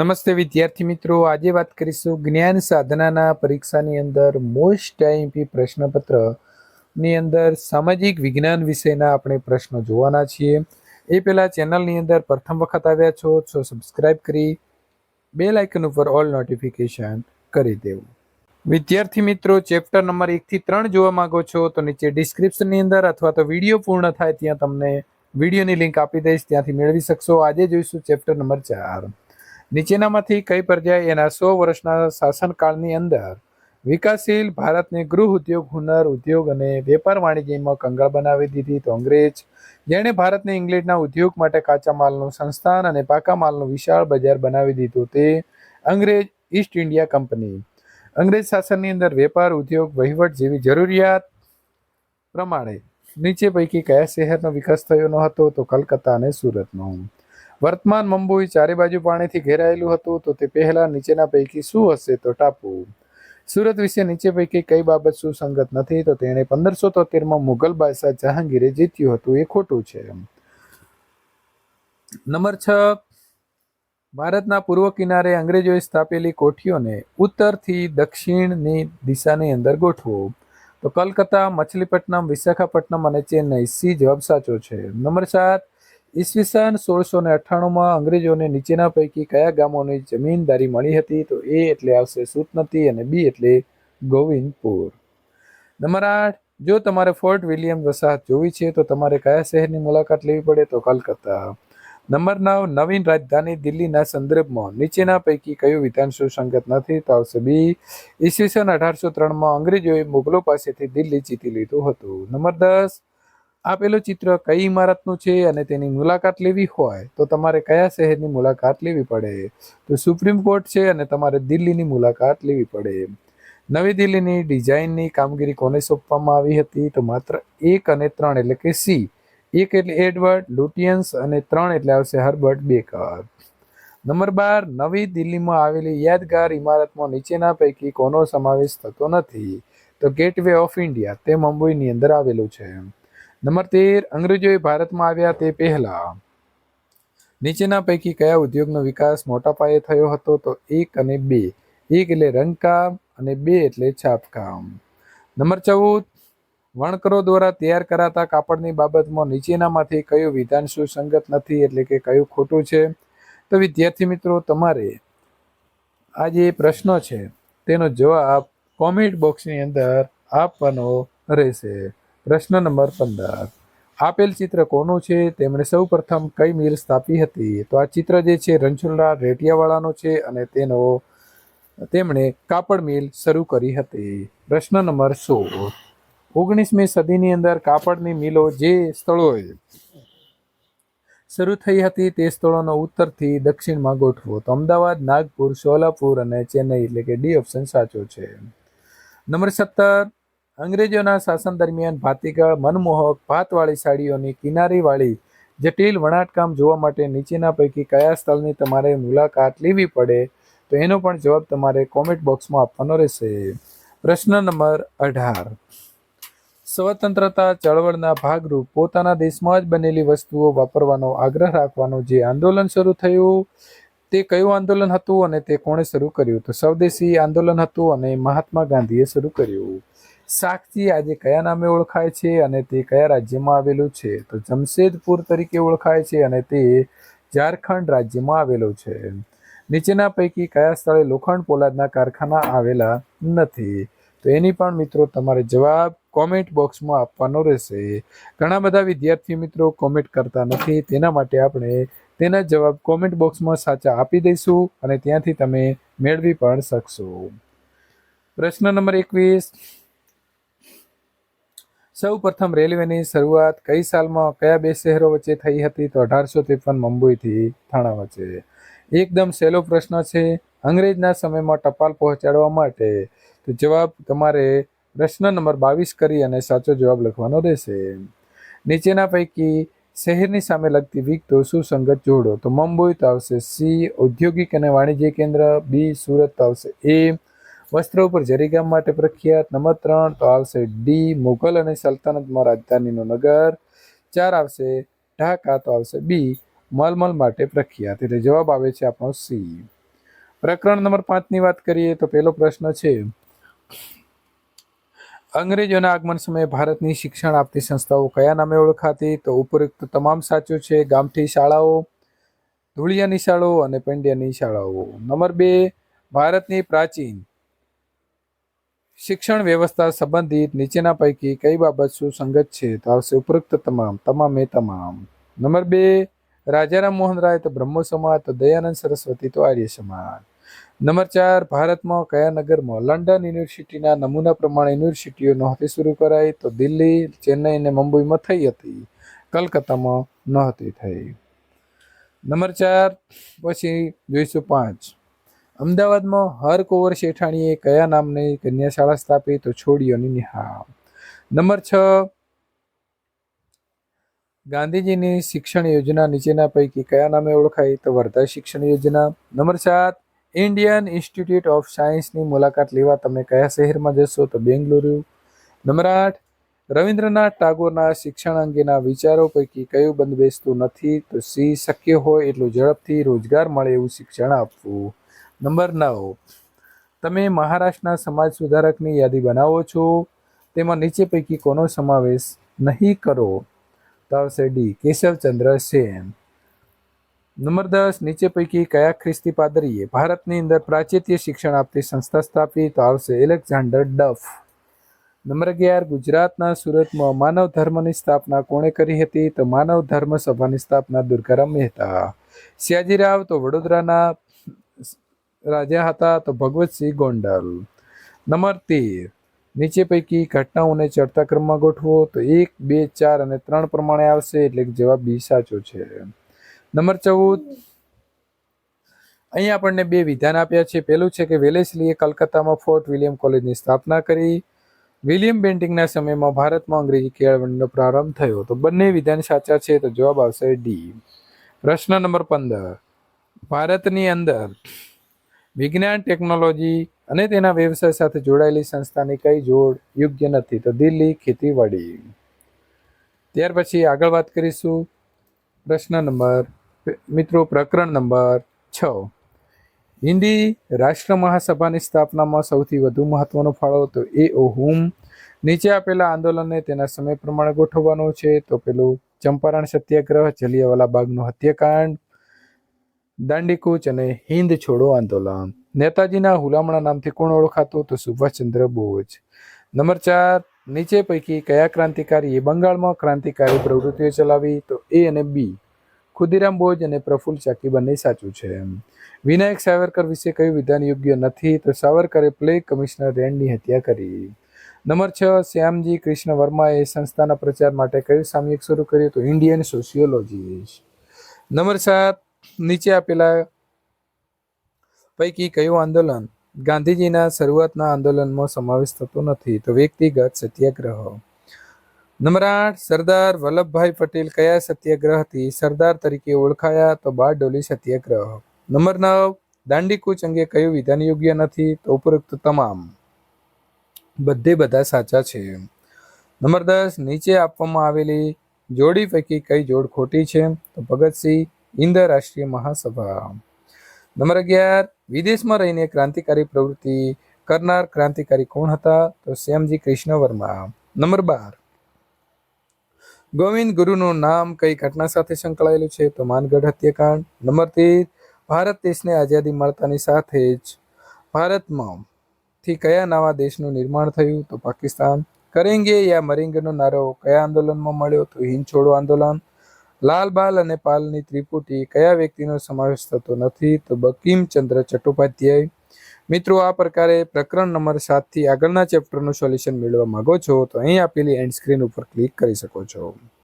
નમસ્તે વિદ્યાર્થી મિત્રો. આજે વાત કરીશું જ્ઞાન સાધનાના પરીક્ષાની અંદર મોસ્ટ આઈએમપી પ્રશ્નપત્રની અંદર સામાજિક વિજ્ઞાન વિષયના આપણે પ્રશ્નો જોવાના છીએ. એ પહેલા ચેનલની અંદર પ્રથમ વખત આવ્યા છો છો સબસ્ક્રાઇબ કરી બે લાઇકન ઉપર ઓલ નોટિફિકેશન કરી દેવું. વિદ્યાર્થી મિત્રો ચેપ્ટર નંબર એકથી ત્રણ જોવા માંગો છો તો નીચે ડિસ્ક્રિપ્શનની અંદર અથવા તો વીડિયો પૂર્ણ થાય ત્યાં તમને વિડીયોની લિંક આપી દઈશ. ત્યાંથી મેળવી શકશો. આજે જોઈશું ચેપ્ટર નંબર ચાર. નીચેનામાંથી કઈ પ્રજાએ એના સો વર્ષના શાસનકાળની અંદર વિકાસશીલ ભારતને ગૃહ ઉદ્યોગ, હુનર ઉદ્યોગ અને વેપાર વાણિજ્યમાં કંગાળ બનાવી દીધી તો અંગ્રેજ, જેણે ભારતને ઇંગ્લેન્ડના ઉદ્યોગ માટે કાચા માલનું સંસ્થાન અને પાકા માલનું વિશાળ બજાર બનાવી દીધું તે અંગ્રેજ ઈસ્ટ ઇન્ડિયા કંપની અંગ્રેજ શાસનની અંદર વેપાર, ઉદ્યોગ, વહીવટ જેવી જરૂરિયાત પ્રમાણે નીચે પૈકી કયા શહેરનો વિકાસ થયો ન હતો તો કલકત્તા અને સુરતનો. વર્તમાન મુંબઈ ચારે બાજુ પાણીથી ઘેરાયેલું હતું, તો તે પહેલા નીચેના પૈકી શું હશે તો ટાપુ? સુરત વિશે નીચે પૈકી કઈ બાબત સુસંગત નથી, તો તેણે પંદરસો તોતેરમાં મુઘલ બાદશાહ જહાંગીરે જીત્યું હતું, એ ખોટું છે. નંબર છ. ભારતના પૂર્વ કિનારે અંગ્રેજોએ સ્થાપેલી કોઠીઓને ઉત્તરથી દક્ષિણની દિશાની અંદર ગોઠવો. તો કલકત્તા, મછલીપટ્ટનમ, વિશાખાપટ્ટનમ અને ચેન્નઈ, સી જવાબ સાચો છે. નંબર સાત. ઈસવીસન સોળસો ને અઠ્ઠાણુંમાં અંગ્રેજોને નીચેના પૈકી કયા ગામોની જમીનદારી મળી હતી તો એ એટલે આવશે સુતનતી અને બી એટલે ગોવિંદપુર. નંબર આઠ, જો તમારે ફોર્ટ વિલિયમ વસાહત જોવી છે તો તમારે કયા શહેરની મુલાકાત લેવી પડે તો કલકત્તા. નંબર નવ, નવીન રાજધાની દિલ્હીના સંદર્ભમાં નીચેના પૈકી કયું વિધાન સુસંગત નથી તો આવશે બી. ઈસવીસન અઢારસો ત્રણમાં અંગ્રેજોએ મુગલો પાસેથી દિલ્હી જીતી લીધું હતું. નંબર દસ આપેલું ચિત્ર કઈ ઇમારતનું છે અને તેની મુલાકાત લેવી હોય, તો તમારે કયા શહેરની મુલાકાત લેવી પડે? તો સુપ્રીમ કોર્ટ છે અને તમારે દિલ્હીની મુલાકાત લેવી પડે. નવી દિલ્હીની ડિઝાઇનની કામગીરી કોને સોંપવામાં આવી હતી? તો માત્ર એક અને ત્રણ એટલે કે સી. એક એટલે એડવર્ડ, લુટિયન્સ અને ત્રણ એટલે આવશે હર્બર્ટ બેકર. નંબર બાર, નવી દિલ્હીમાં આવેલી યાદગાર ઇમારતમાં નીચેના પૈકી કોનો સમાવેશ થતો નથી? તો ગેટવે ઓફ ઇન્ડિયા, તે મુંબઈની અંદર આવેલું છે. નંબર તેર, અંગ્રેજોએ ભારતમાં આવ્યા તે પહેલા. નીચેના પૈકી કયા ઉદ્યોગનો વિકાસ મોટા પાયે થયો હતો? તો એક અને બે. એક એટલે રંગકામ અને બે એટલે છાપકામ. નંબર ચૌદ. વણકરો દ્વારા તૈયાર કરાતા કાપડની બાબતમાં નીચેનામાંથી કયું વિધાન સુસંગત નથી એટલે કે કયું ખોટું છે? તો વિદ્યાર્થી મિત્રો, તમારે આ જે પ્રશ્નો છે, તેનો જવાબ કોમેન્ટ બોક્સની અંદર આપવાનો રહેશે. પ્રશ્ન નંબર પંદર. આપેલ ચિત્ર કોનું છે? તેમણે સૌ પ્રથમ કઈ મિલ સ્થાપી હતી? તો આ ચિત્ર જે છે રણછોડરાવ રેટિયાવાળાનો છે અને તેનો, તેમણે કાપડ મિલ શરૂ કરી હતી. પ્રશ્ન નંબર સોળ. ઓગણીસમી સદીની અંદર કાપડની મિલો જે સ્થળોએ શરૂ થઈ હતી તે સ્થળોનો ઉત્તરથી દક્ષિણમાં ગોઠવો. તો અમદાવાદ, નાગપુર, સોલાપુર અને ચેન્નઈ એટલે કે ડી ઓપ્શન સાચો છે. નંબર સત્તર. અંગ્રેજોના શાસન દરમિયાન ભાતીગળ, મનમોહક, ભાતવાળી સાડીઓની કિનારીવાળી, જટિલ વણાટકામ જોવા માટે નીચેના પૈકી કયા સ્થળની તમારે મુલાકાત લેવી પડે? તો એનો પણ જવાબ તમારે કોમેન્ટ બોક્સમાં આપવાનો રહેશે. પ્રશ્ન નંબર અઢાર. સ્વતંત્રતા ચળવળના ભાગરૂપ પોતાના દેશમાં જ બનેલી વસ્તુઓ વાપરવાનો આગ્રહ રાખવાનો જે આંદોલન શરૂ થયું, તે કયું આંદોલન હતું અને તે કોણે શરૂ કર્યું? તો સ્વદેશી આંદોલન હતું અને મહાત્મા ગાંધીએ શરૂ કર્યું. સાક્ષી આજે કયા નામે ઓળખાય છે અને તે કયા રાજ્યમાં આવેલું છે? તો જમશેદપુર તરીકે ઓળખાય છે અને તે ઝારખંડ રાજ્યમાં આવેલું છે. નીચેના પૈકી કયા સ્થળે લોખંડ પોલાદના કારખાના આવેલા નથી? તો એની પણ મિત્રો તમારે જવાબ કોમેન્ટ બોક્સમાં આપવાનો રહેશે. ઘણા બધા વિદ્યાર્થી મિત્રો કોમેન્ટ કરતા નથી, તેના માટે આપણે તેના જવાબ કોમેન્ટ બોક્સમાં સાચા આપી દઈશું અને ત્યાંથી તમે મેળવી પણ શકશો. પ્રશ્ન નંબર એકવીસ. સૌ પ્રથમ રેલવેની શરૂઆત કઈ સાલમાં, કયા બે શહેરો વચ્ચે થઈ હતી તો અઢારસો ત્રેપન મુંબઈથી થાણા વચ્ચે. એકદમ સહેલો પ્રશ્ન છે, અંગ્રેજના સમયમાં ટપાલ પહોંચાડવા માટે. તો જવાબ તમારે પ્રશ્ન નંબર બાવીસ કરી અને સાચો જવાબ લખવાનો રહેશે. નીચેના પૈકી શહેરની સામે લગતી વિગતો સુસંગત જોડો. તો મુંબઈ તો આવશે સી, ઔદ્યોગિક અને વાણિજ્ય કેન્દ્ર, બી, સુરત આવશે એ. વસ્ત્ર ઉપર જરીગામ માટે પ્રખ્યાત. નંબર ત્રણ, તો આવશે ડી મુઘલ અને સલ્તનતમાં રાજધાનીનું નગર. ચાર આવશે ઢાકા, તો આવશે બી મલમલ માટે પ્રખ્યાત. એટલે જવાબ આવે છે આપણો સી પ્રકરણ નંબર પાંચની વાત કરીએ, તો પહેલો પ્રશ્ન છે, અંગ્રેજોના આગમન સમયે ભારતની શિક્ષણ આપતી સંસ્થાઓ કયા નામે ઓળખાતી? તો ઉપરોક્ત તમામ સાચું છે, ગામઠી શાળાઓ, ધૂળિયાની શાળાઓ અને પેંડિયાની શાળાઓ. નંબર બે, ભારતની પ્રાચીન શિક્ષણ વ્યવસ્થા સંબંધિત નીચેના પૈકી કઈ બાબત સુસંગત છે તો આવશે ઉપરોક્ત તમામ, તમામે તમામ. નંબર બે, રાજારામ મોહન રાય તો બ્રહ્મો સમાજ, તો દયાનંદ સરસ્વતી તો આર્ય સમાજ. નંબર ચાર, ભારતમાં કયા નગરમાં લંડન યુનિવર્સિટીના નમૂના પ્રમાણે યુનિવર્સિટીઓ નહોતી શરૂ કરાઈ? તો દિલ્હી, ચેન્નઈ અને મુંબઈમાં થઈ હતી. કલકત્તામાં નહોતી થઈ. નંબર ચાર, પછી જોઈશું પાંચ. અમદાવાદમાં હર કુંવર શેઠાણીએ કયા નામની કન્યા શાળા સ્થાપી તો છોડીઓની નિહાળ. નંબર છ, ગાંધીજીની શિક્ષણ યોજના નીચેના પૈકી કયા નામે ઓળખાય તો વર્ધા શિક્ષણ યોજના. નંબર સાત, ઇન્ડિયન ઇન્સ્ટિટ્યૂટ ઓફ સાયન્સની મુલાકાત લેવા તમે કયા શહેરમાં જશો તો બેંગલુરુ. નંબર આઠ, રવિન્દ્રનાથ ટાગોરના શિક્ષણ અંગેના વિચારો પૈકી કયું બંધબેસતું નથી તો સી, શક્ય હોય એટલું ઝડપથી રોજગાર મળે એવું શિક્ષણ આપવું. નંબર નવ. તમે મહારાષ્ટ્રના સમાજ સુધારકની યાદી બનાવો છો, તેમાં નીચે પૈકી કોનો સમાવેશ નહીં કરો? તો આવશે ડી, કેશવચંદ્ર સેન. નંબર દસ, નીચે પૈકી કયા ખ્રિસ્તી પાદરીએ ભારતની અંદર પ્રાચીત્ય શિક્ષણ આપતી સંસ્થા સ્થાપી? તો આવશે એલેક્ઝાન્ડર ડફ. નંબર અગિયાર, ગુજરાતના સુરતમાં માનવ ધર્મની સ્થાપના કોણે કરી હતી? તો માનવ ધર્મ સભાની સ્થાપના દુર્ગારામ મહેતા. સયાજીરાવ તો વડોદરાના રાજા હતા તો ભગવતસિંહ ગોંડલ. નંબર તેર. નીચે પૈકી ઘટનાઓને ચડતા ક્રમમાં ગોઠવો તો એક, બે, ચાર અને ત્રણ પ્રમાણે આવશે એટલે જવાબ બી સાચો છે. નંબર ચૌદ. અહીં આપણને બે વિધાન આપ્યા છે. પહેલું છે કે વેલેસલીએ કલકત્તામાં ફોર્ટ વિલિયમ કોલેજની સ્થાપના કરી. વિલિયમ બેન્ટિંગના સમયમાં ભારતમાં અંગ્રેજી કેળવણીનો પ્રારંભ થયો તો બંને વિધાન સાચા છે તો જવાબ આવશે ડી. પ્રશ્ન નંબર પંદર. ભારતની અંદર વિજ્ઞાન, ટેકનોલોજી અને તેના વ્યવસાય સાથે જોડાયેલી સંસ્થાની કઈ જોડ યોગ્ય નથી. તો દિલ્હી ખેતીવાડી. ત્યાર પછી આગળ વાત કરીશું પ્રશ્ન નંબર મિત્રો પ્રકરણ નંબર છ. હિન્દી રાષ્ટ્ર મહાસભાની સ્થાપનામાં સૌથી વધુ મહત્વનો ફાળો તો એ ઓહુમ નીચે આપેલા આંદોલનને તેના સમય પ્રમાણે ગોઠવવાનો છે. તો પેલું ચંપારણ સત્યાગ્રહ, જલિયાવાલા બાગનું હત્યાકાંડ દાંડીકૂચ અને હિન્દ છોડો આંદોલન. નેતાજીના હુલામણા નામથી કોણ ઓળખાતું? તો સુભાષચંદ્ર બોઝ. નંબર ચાર, નીચે પૈકી કયા ક્રાંતિકારીએ બંગાળમાં ક્રાંતિકારી પ્રવૃત્તિઓ ચલાવી? તો એ અને બી. ખુદીરામ બોઝ અને પ્રફુલ્લ ચાકી બંને સાચું છે. વિનાયક સાવરકર વિશે કયું વિધાન યોગ્ય નથી? તો સાવરકરે પ્લે કમિશનર રેન્ડની હત્યા કરી. નંબર છ, શ્યામજી કૃષ્ણ વર્માએ સંસ્થાના પ્રચાર માટે કયું સામયિક શરૂ કર્યું? તો ઇન્ડિયન સોશિયોલોજી નંબર સાત નીચે આપેલા પૈકી કયું આંદોલન ગાંધીજીના શરૂઆતના આંદોલનમાં સમાવેશ થતો નથી? તો વ્યક્તિગત સત્યાગ્રહ. નંબર આઠ, સરદાર વલ્લભભાઈ પટેલ કયા સત્યાગ્રહથી સરદાર તરીકે ઓળખાયા? તો બારડોલી સત્યાગ્રહ. નંબર નવ, દાંડીકૂચ અંગે કયું વિધાન યોગ્ય નથી? તો ઉપરોક્ત તમામ. બધે બધા સાચા છે. નંબર દસ, નીચે આપવામાં આવેલી જોડી પૈકી કઈ જોડ ખોટી છે? તો ભગતસિંહ હિન્દ રાષ્ટ્રીય મહાસભા. નંબર અગિયાર, વિદેશમાં રહીને ક્રાંતિકારી પ્રવૃત્તિ કરનાર ક્રાંતિકારી કોણ હતા? તો શ્યામજી કૃષ્ણ વર્મા. નંબર બાર, ગોવિંદ ગુરુનું નામ કઈ ઘટના સાથે સંકળાયેલું છે? તો માનગઢ હત્યાકાંડ. નંબર તેર, ભારત દેશને આઝાદી મળતાની સાથે જ ભારતમાં થી કયા નવા દેશનું નિર્માણ થયું? તો પાકિસ્તાન. કરેંગે યા મરેંગેનો નારો કયા આંદોલનમાં મળ્યો? તો હિંદ છોડો આંદોલન. લાલ બાલ અને પાલની ત્રિપુટી કયા વ્યક્તિનો સમાવેશ થતો નથી? તો બકીમચંદ્ર ચટ્ટોપાધ્યાય. મિત્રો, આ પ્રકારે પ્રકરણ નંબર સાતથી આગળના ચેપ્ટરનું સોલ્યુશન મેળવવા માંગો છો, તો અહીં આપેલી એન્ડ સ્ક્રીન ઉપર ક્લિક કરી શકો છો.